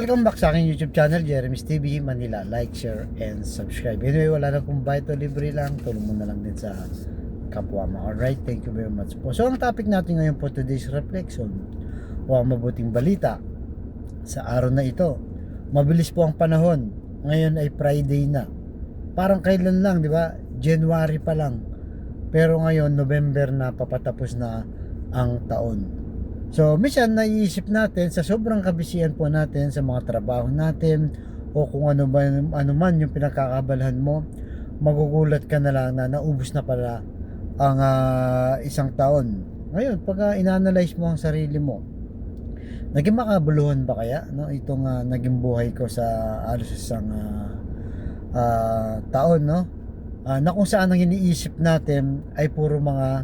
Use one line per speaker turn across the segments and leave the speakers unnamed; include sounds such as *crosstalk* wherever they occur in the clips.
welcome back sa aking YouTube channel, Jeremy's TV Manila. Like, share, and subscribe. Anyway, wala na pong bayad o libre lang. Tulong mo na lang din sa kapwa mo. Alright, thank you very much po. So, ang topic natin ngayon po today's reflection o ang mabuting balita sa araw na ito. Mabilis po ang panahon. Ngayon ay Friday na. Parang kailan lang, di ba? January pa lang. Pero ngayon, November na, papatapos na ang taon. So, minsan naiisip natin sa sobrang kabisihan po natin sa mga trabaho natin o kung ano ba ano man yung pinagkakabalahan mo, magugulat ka na lang na naubos na pala ang ah, isang taon. Ngayon, pag uh, inanalyze mo ang sarili mo, naging makabuluhan ba kaya no itong ah, naging buhay ko sa alos isang ah, ah, taon no? Ah, na kung saan ang iniisip natin ay puro mga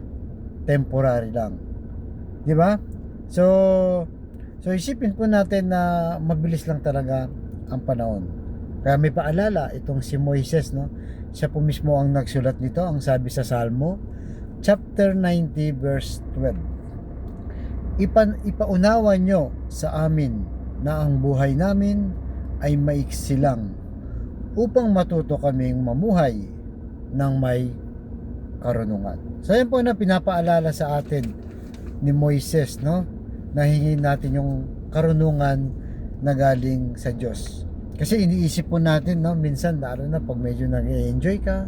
temporary lang. Di ba So, so isipin po natin na mabilis lang talaga ang panahon. Kaya may paalala itong si Moises, no? Siya po mismo ang nagsulat nito, ang sabi sa Salmo, chapter 90 verse 12. Ipan, ipaunawa nyo sa amin na ang buhay namin ay maiksi lang upang matuto kaming mamuhay ng may karunungan. So yan po na pinapaalala sa atin ni Moises, no? Nahingi natin yung karunungan na galing sa Diyos. Kasi iniisip po natin, no, minsan lalo na pag medyo nag-enjoy ka,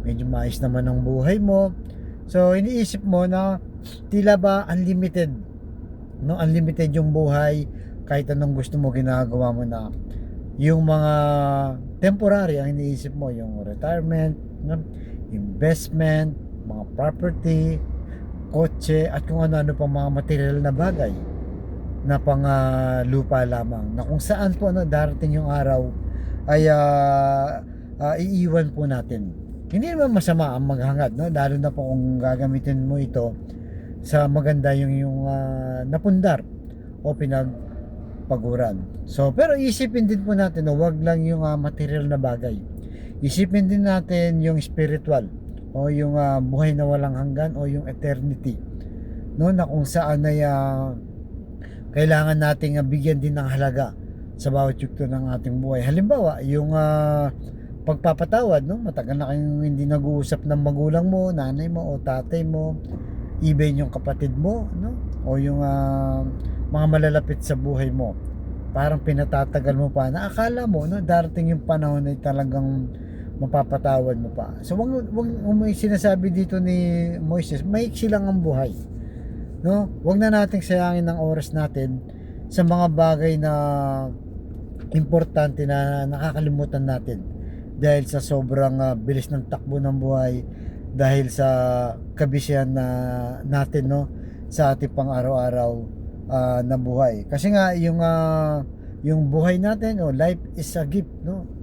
medyo maayos naman ang buhay mo. So iniisip mo na tila ba unlimited, no, unlimited yung buhay kahit anong gusto mo ginagawa mo na yung mga temporary ang iniisip mo yung retirement no? investment mga property kotse at kung ano-ano pang mga material na bagay na pang ah, lupa lamang. Na kung saan po ano darating yung araw ay ah, ah, iiwan po natin. Hindi naman masama ang maghangad no? Lalo na po kung gagamitin mo ito sa maganda yung yung ah, napundar o pinagpaguran. So pero isipin din po natin no, wag lang yung ah, material na bagay. Isipin din natin yung spiritual o yung ah, buhay na walang hanggan o yung eternity no na kung saan ay ah, kailangan nating ah, bigyan din ng halaga sa bawat yugto ng ating buhay. Halimbawa yung ah, pagpapatawad no matagal na kayong hindi nag-uusap ng magulang mo nanay mo o tatay mo even yung kapatid mo no o yung ah, mga malalapit sa buhay mo. Parang pinatatagal mo pa na akala mo no darating yung panahon na talagang mapapatawad mo pa. So wag wag may sinasabi dito ni Moises, maiksi lang ang buhay. No? Wag na nating sayangin ng oras natin sa mga bagay na importante na nakakalimutan natin dahil sa sobrang ah, bilis ng takbo ng buhay dahil sa kabisihan na natin no sa ating pang araw-araw ah, na buhay. Kasi nga yung ah, yung buhay natin o life is a gift no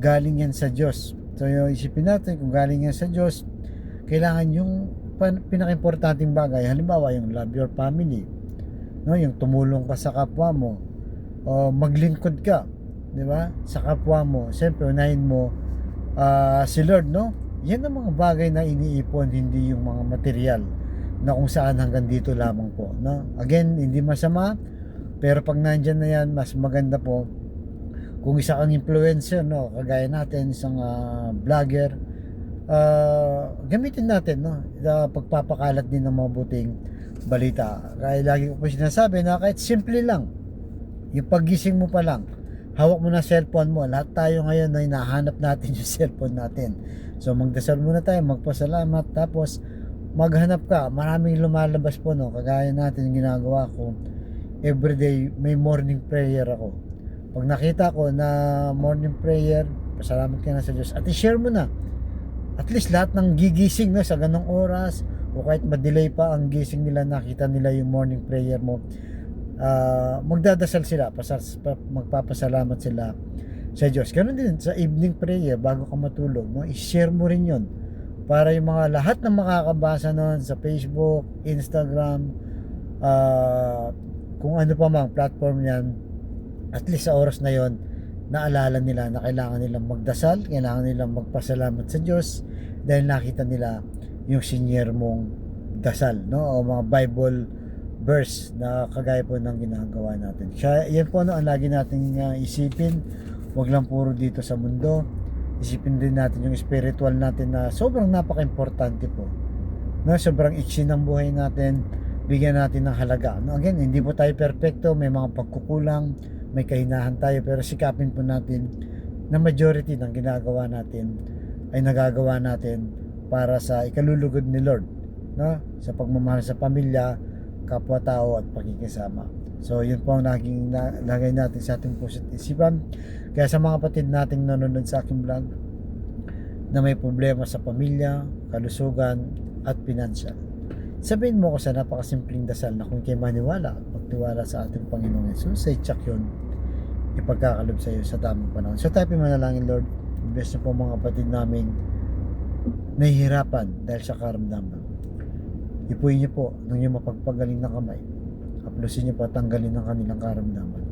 galing yan sa Diyos. So yung isipin natin kung galing yan sa Diyos, kailangan yung pinaka-importanting bagay, halimbawa yung love your family, no, yung tumulong ka sa kapwa mo, o maglingkod ka, di ba? Sa kapwa mo, siyempre unahin mo ah, si Lord, no? Yan ang mga bagay na iniipon, hindi yung mga material na kung saan hanggang dito lamang po, no? Again, hindi masama, pero pag nandyan na yan, mas maganda po kung isa kang influencer no kagaya natin isang ah, vlogger ah, gamitin natin no sa pagpapakalat din ng mabuting balita. Kaya lagi ko po sinasabi na kahit simple lang yung paggising mo pa lang hawak mo na cellphone mo. Lahat tayo ngayon ay nahanap natin *laughs* yung cellphone natin. So magdasal muna tayo magpasalamat tapos maghanap ka. Maraming lumalabas po no kagaya natin ginagawa ko. Everyday may morning prayer ako pag nakita ko na morning prayer, pasalamat ka na sa Diyos. At i-share mo na. At least lahat ng gigising na sa ganong oras o kahit ma-delay pa ang gising nila, nakita nila yung morning prayer mo. ah, magdadasal sila, pasas, pa- magpapasalamat sila sa Diyos. Ganun din sa evening prayer bago ka matulog, no? I-share mo rin 'yon para yung mga lahat ng makakabasa noon sa Facebook, Instagram, ah, kung ano pa mang platform yan, at least sa oras na yon naalala nila na kailangan nilang magdasal, kailangan nilang magpasalamat sa Diyos dahil nakita nila yung sinyer mong dasal, no? O mga Bible verse na kagaya po ng ginagawa natin. Kaya yan po ano, ang lagi nating uh, isipin, wag lang puro dito sa mundo. Isipin din natin yung spiritual natin na sobrang napaka-importante po. No, sobrang iksi ng buhay natin, bigyan natin ng halaga. No, again, hindi po tayo perfecto, may mga pagkukulang, may kahinahan tayo, pero sikapin po natin na majority ng ginagawa natin ay nagagawa natin para sa ikalulugod ni Lord no? Sa pagmamahal sa pamilya kapwa-tao at pagkikisama so yun po ang laging na, lagay natin sa ating puso't isipan. Kaya sa mga kapatid nating nanonood sa aking vlog na may problema sa pamilya kalusugan at pinansyal sabihin mo ko sa napakasimpleng dasal na kung kayo maniwala magtiwala sa ating Panginoong Yesus say check yun ipagkakalob sa iyo sa tamang panahon so tayo manalangin Lord bless na po mga kapatid namin nahihirapan dahil sa karamdaman. Ipuin niyo po ng iyong mapagpagaling na kamay. Haplusin niyo po at tanggalin ang kanilang karamdaman.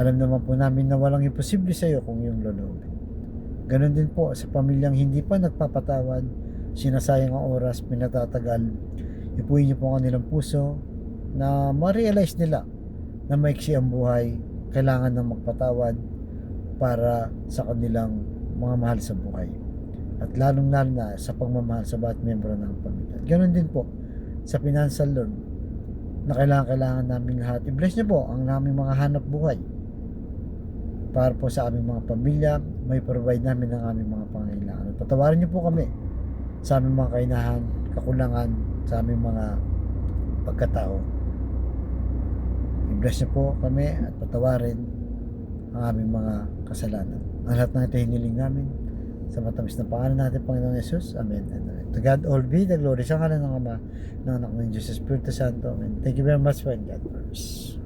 Alam naman po namin na walang imposible sa iyo kung iyong loloobin. Ganon din po sa pamilyang hindi pa nagpapatawad, sinasayang ang oras, pinatatagal. Ipuin niyo po ang kanilang puso na ma-realize nila na maiksi ang buhay, kailangan ng magpatawad para sa kanilang mga mahal sa buhay at lalong lalo na sa pagmamahal sa bawat membro ng pamilya. Ganon din po sa financial Lord na kailangan kailangan namin lahat. I-bless niyo po ang naming mga hanap buhay para po sa aming mga pamilya, may provide namin ang aming mga pangailangan. At Patawarin niyo po kami sa aming mga kainahan, kakulangan, sa aming mga pagkatao. I-bless niyo po kami at patawarin ang aming mga kasalanan. Ang lahat ng ito hiniling namin sa matamis na pangalan natin, Panginoon Yesus. Amen. and Amen. To God all be the glory sa kanan ng Ama, ng anak ng sa Espiritu Santo. Amen. Thank you very much, friend. God bless.